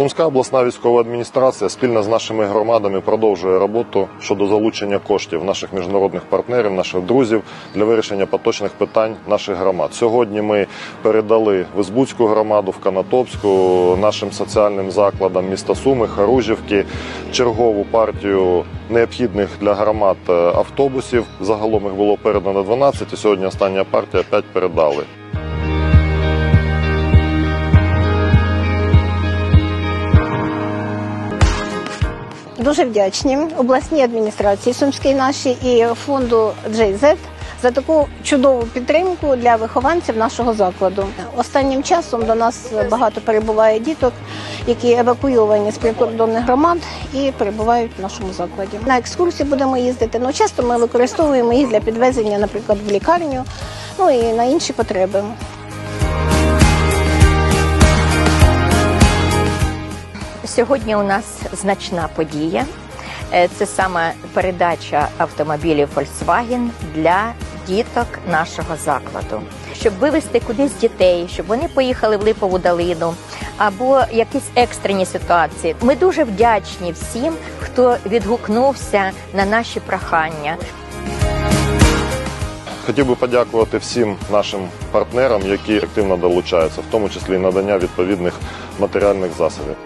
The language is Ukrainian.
Сумська обласна військова адміністрація спільно з нашими громадами продовжує роботу щодо залучення коштів наших міжнародних партнерів, наших друзів для вирішення поточних питань наших громад. Сьогодні ми передали в Ізбуцьку громаду, в Канатопську, нашим соціальним закладам міста Суми, Харужівки, чергову партію необхідних для громад е, автобусів. Загалом їх було передано 12, і сьогодні остання партія 5 передали. Дуже вдячні обласній адміністрації Сумській нашій і фонду JZ за таку чудову підтримку для вихованців нашого закладу. Останнім часом до нас багато перебуває діток, які евакуйовані з прикордонних громад і перебувають в нашому закладі. На екскурсії будемо їздити. Ну часто ми використовуємо їх для підвезення, наприклад, в лікарню, ну і на інші потреби. Сьогодні у нас значна подія. Е, Це саме передача автомобілів Volkswagen для діток нашого закладу, щоб вивезти кудись дітей, щоб вони поїхали в Липову долину або якісь екстрені ситуації. Ми дуже вдячні всім, хто відгукнувся на наші прохання. Хотів би подякувати всім нашим партнерам, які активно долучаються, в тому числі надання відповідних матеріальних засобів.